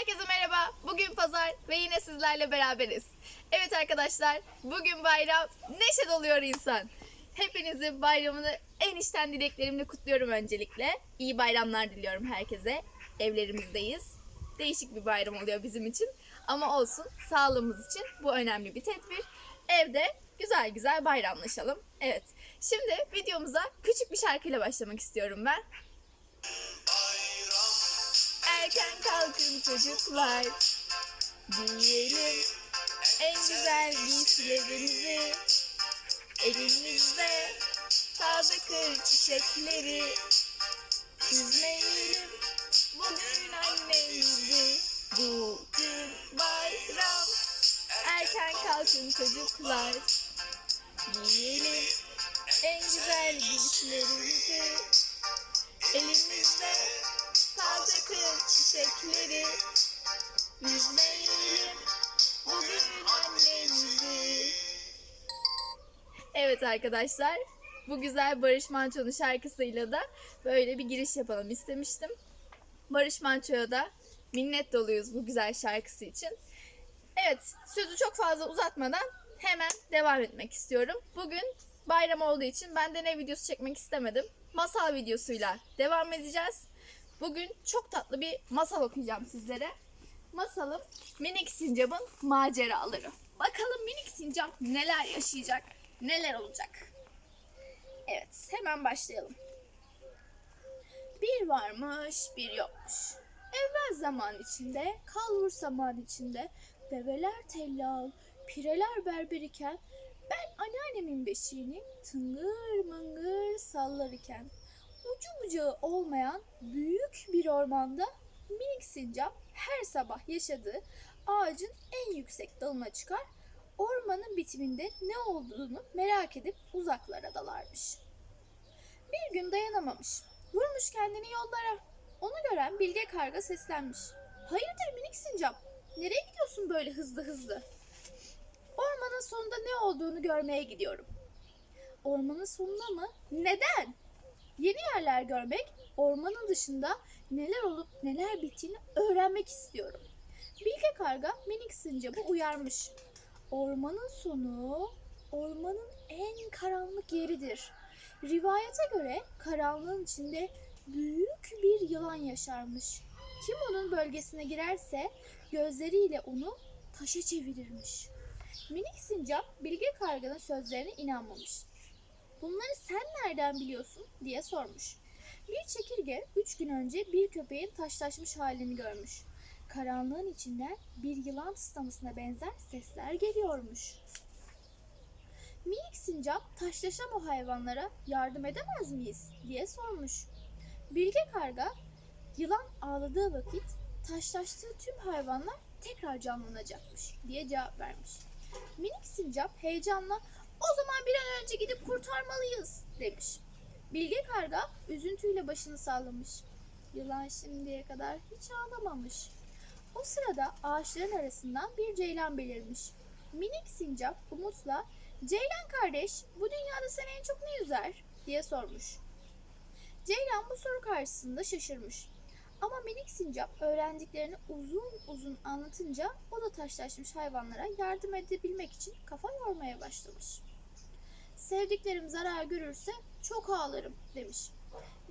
Herkese merhaba. Bugün pazar ve yine sizlerle beraberiz. Evet arkadaşlar, bugün bayram. Neşe doluyor insan. Hepinizin bayramını en içten dileklerimle kutluyorum öncelikle. İyi bayramlar diliyorum herkese. Evlerimizdeyiz. Değişik bir bayram oluyor bizim için. Ama olsun, sağlığımız için bu önemli bir tedbir. Evde güzel güzel bayramlaşalım. Evet. Şimdi videomuza küçük bir şarkıyla başlamak istiyorum ben. Erken kalkın çocuklar. Giyelim en güzel giysilerimizi Elimizde taze kır çiçekleri. Üzmeyelim bugün annemizi. Bugün bayram. Erken kalkın çocuklar. Giyelim en güzel giysilerimizi Elimizde taze kır çiçekleri Yüzmeyelim bugün annemizi Evet arkadaşlar bu güzel Barış Manço'nun şarkısıyla da böyle bir giriş yapalım istemiştim. Barış Manço'ya da minnet doluyuz bu güzel şarkısı için. Evet sözü çok fazla uzatmadan hemen devam etmek istiyorum. Bugün bayram olduğu için ben de ne videosu çekmek istemedim. Masal videosuyla devam edeceğiz. Bugün çok tatlı bir masal okuyacağım sizlere. Masalım Minik Sincap'ın maceraları. Bakalım Minik Sincap neler yaşayacak, neler olacak. Evet, hemen başlayalım. Bir varmış, bir yokmuş. Evvel zaman içinde, kalbur zaman içinde, develer tellal, pireler berber iken, ben anneannemin beşiğini tıngır mıngır sallar iken, ucu bucağı olmayan büyük bir ormanda minik sincap her sabah yaşadığı ağacın en yüksek dalına çıkar, ormanın bitiminde ne olduğunu merak edip uzaklara dalarmış. Bir gün dayanamamış, vurmuş kendini yollara. Onu gören bilge karga seslenmiş. Hayırdır minik sincap, nereye gidiyorsun böyle hızlı hızlı? Ormanın sonunda ne olduğunu görmeye gidiyorum. Ormanın sonuna mı? Neden? Yeni yerler görmek, ormanın dışında neler olup neler bittiğini öğrenmek istiyorum. Bilge karga minik sincapı uyarmış. Ormanın sonu ormanın en karanlık yeridir. Rivayete göre karanlığın içinde büyük bir yılan yaşarmış. Kim onun bölgesine girerse gözleriyle onu taşa çevirirmiş. Minik sincap Bilge karganın sözlerine inanmamış. Bunları sen nereden biliyorsun diye sormuş. Bir çekirge üç gün önce bir köpeğin taşlaşmış halini görmüş. Karanlığın içinden bir yılan tıslamasına benzer sesler geliyormuş. Minik sincap taşlaşan o hayvanlara yardım edemez miyiz diye sormuş. Bilge karga yılan ağladığı vakit taşlaştığı tüm hayvanlar tekrar canlanacakmış diye cevap vermiş. Minik sincap heyecanla o zaman bir an önce gidip kurtarmalıyız demiş. Bilge karga üzüntüyle başını sallamış. Yılan şimdiye kadar hiç ağlamamış. O sırada ağaçların arasından bir ceylan belirmiş. Minik sincap umutla Ceylan kardeş bu dünyada seni en çok ne üzer diye sormuş. Ceylan bu soru karşısında şaşırmış. Ama minik sincap öğrendiklerini uzun uzun anlatınca o da taşlaşmış hayvanlara yardım edebilmek için kafa yormaya başlamış. Sevdiklerim zarar görürse çok ağlarım demiş.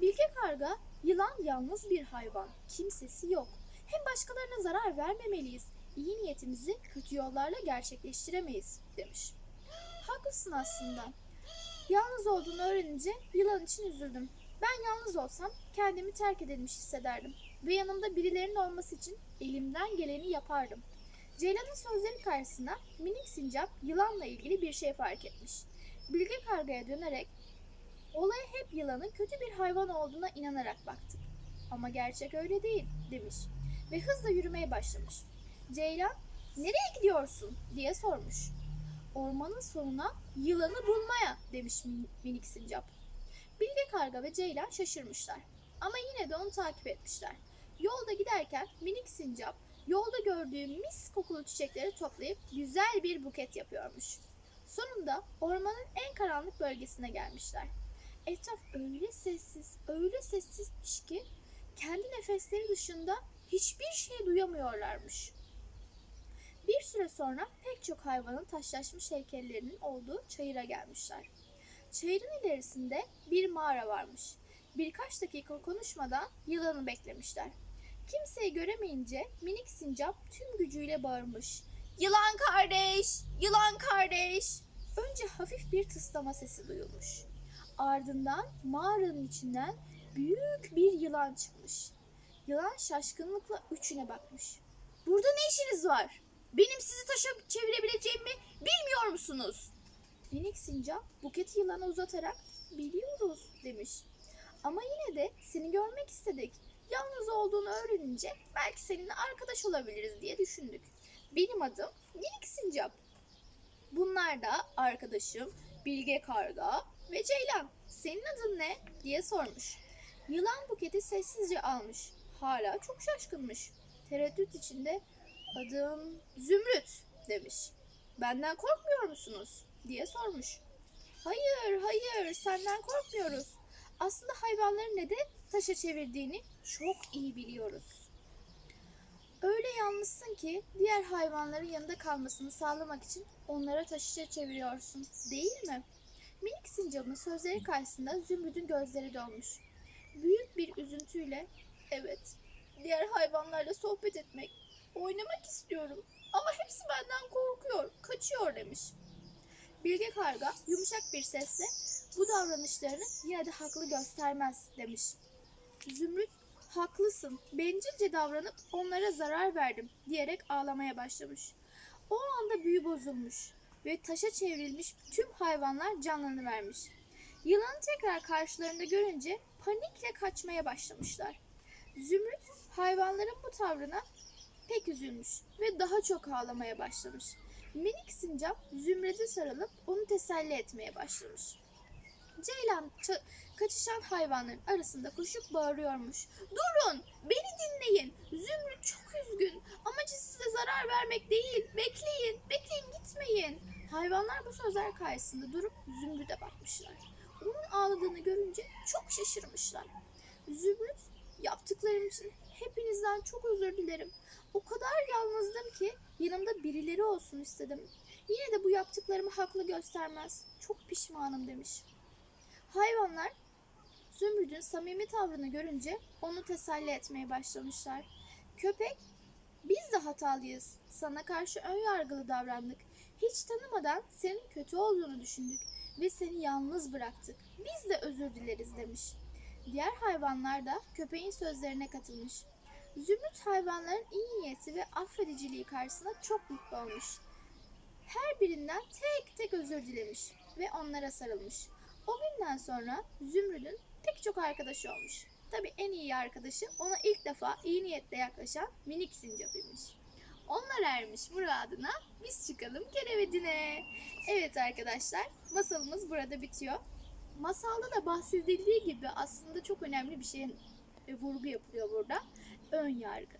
Bilge karga yılan yalnız bir hayvan, kimsesi yok. Hem başkalarına zarar vermemeliyiz. İyi niyetimizi kötü yollarla gerçekleştiremeyiz demiş. Haklısın aslında. Yalnız olduğunu öğrenince yılan için üzüldüm. Ben yalnız olsam kendimi terk edilmiş hissederdim. Ve yanımda birilerinin olması için elimden geleni yapardım. Ceylan'ın sözleri karşısında minik sincap yılanla ilgili bir şey fark etmiş. Bilge kargaya dönerek olaya hep yılanın kötü bir hayvan olduğuna inanarak baktık. Ama gerçek öyle değil demiş ve hızla yürümeye başlamış. Ceylan nereye gidiyorsun diye sormuş. Ormanın sonuna yılanı bulmaya demiş min- minik sincap. Bilge karga ve ceylan şaşırmışlar. Ama yine de onu takip etmişler. Yolda giderken minik sincap yolda gördüğü mis kokulu çiçekleri toplayıp güzel bir buket yapıyormuş. Sonunda ormanın en karanlık bölgesine gelmişler. Etraf öyle sessiz, öyle sessizmiş ki kendi nefesleri dışında hiçbir şey duyamıyorlarmış. Bir süre sonra pek çok hayvanın taşlaşmış heykellerinin olduğu çayıra gelmişler. Çayırın ilerisinde bir mağara varmış. Birkaç dakika konuşmadan yılanı beklemişler. Kimseyi göremeyince minik sincap tüm gücüyle bağırmış. Yılan kardeş, yılan kardeş. Önce hafif bir tıslama sesi duyulmuş. Ardından mağaranın içinden büyük bir yılan çıkmış. Yılan şaşkınlıkla üçüne bakmış. Burada ne işiniz var? Benim sizi taşa çevirebileceğimi bilmiyor musunuz? Minik sincap buketi yılana uzatarak biliyoruz demiş. Ama yine de seni görmek istedik. Yalnız olduğunu öğrenince belki seninle arkadaş olabiliriz diye düşündük. Benim adım Minik Sincap. Bunlar da arkadaşım Bilge Karga ve Ceylan. Senin adın ne? diye sormuş. Yılan buketi sessizce almış. Hala çok şaşkınmış. Tereddüt içinde adım Zümrüt demiş. Benden korkmuyor musunuz? diye sormuş. Hayır, hayır, senden korkmuyoruz. Aslında hayvanların neden taşa çevirdiğini çok iyi biliyoruz. Öyle yalnızsın ki diğer hayvanların yanında kalmasını sağlamak için onlara taşı çeviriyorsun, değil mi? Minik sincapın sözleri karşısında Zümrüt'ün gözleri dolmuş. Büyük bir üzüntüyle, evet, diğer hayvanlarla sohbet etmek, oynamak istiyorum ama hepsi benden korkuyor, kaçıyor demiş. Bilge Karga yumuşak bir sesle bu davranışlarını yine de haklı göstermez demiş. Zümrüt haklısın bencilce davranıp onlara zarar verdim diyerek ağlamaya başlamış. O anda büyü bozulmuş ve taşa çevrilmiş tüm hayvanlar canlanıvermiş. Yılanı tekrar karşılarında görünce panikle kaçmaya başlamışlar. Zümrüt hayvanların bu tavrına pek üzülmüş ve daha çok ağlamaya başlamış. Minik sincap Zümrüt'e sarılıp onu teselli etmeye başlamış. Ceylan kaçışan hayvanların arasında koşup bağırıyormuş. Durun, beni dinleyin. Zümrüt çok üzgün. Amacı size zarar vermek değil. Bekleyin, bekleyin gitmeyin. Hayvanlar bu sözler karşısında durup Zümrüt'e bakmışlar. Onun ağladığını görünce çok şaşırmışlar. Zümrüt, yaptıklarım için hepinizden çok özür dilerim. O kadar yalnızdım ki yanımda birileri olsun istedim. Yine de bu yaptıklarımı haklı göstermez. Çok pişmanım demiş. Hayvanlar Zümrüt'ün samimi tavrını görünce onu teselli etmeye başlamışlar. Köpek, biz de hatalıyız. Sana karşı ön yargılı davrandık. Hiç tanımadan senin kötü olduğunu düşündük ve seni yalnız bıraktık. Biz de özür dileriz demiş. Diğer hayvanlar da köpeğin sözlerine katılmış. Zümrüt hayvanların iyi niyeti ve affediciliği karşısında çok mutlu olmuş. Her birinden tek tek özür dilemiş ve onlara sarılmış. O günden sonra Zümrüt'ün pek çok arkadaşı olmuş. Tabi en iyi arkadaşı ona ilk defa iyi niyetle yaklaşan minik sincapıymış. Onlar ermiş muradına, biz çıkalım kerevetine. Evet arkadaşlar, masalımız burada bitiyor. Masalda da bahsedildiği gibi aslında çok önemli bir şeyin e, vurgu yapılıyor burada. Ön yargı.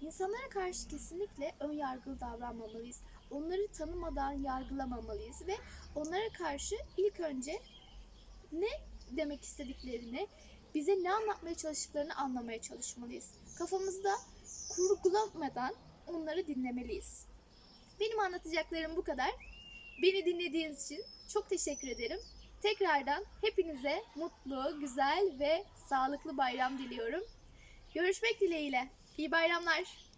İnsanlara karşı kesinlikle ön yargılı davranmamalıyız. Onları tanımadan yargılamamalıyız ve onlara karşı ilk önce ne demek istediklerini, bize ne anlatmaya çalıştıklarını anlamaya çalışmalıyız. Kafamızda kurgulamadan onları dinlemeliyiz. Benim anlatacaklarım bu kadar. Beni dinlediğiniz için çok teşekkür ederim. Tekrardan hepinize mutlu, güzel ve sağlıklı bayram diliyorum. Görüşmek dileğiyle. İyi bayramlar.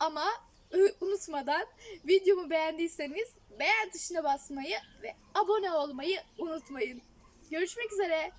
Ama unutmadan videomu beğendiyseniz beğen tuşuna basmayı ve abone olmayı unutmayın. Görüşmek üzere.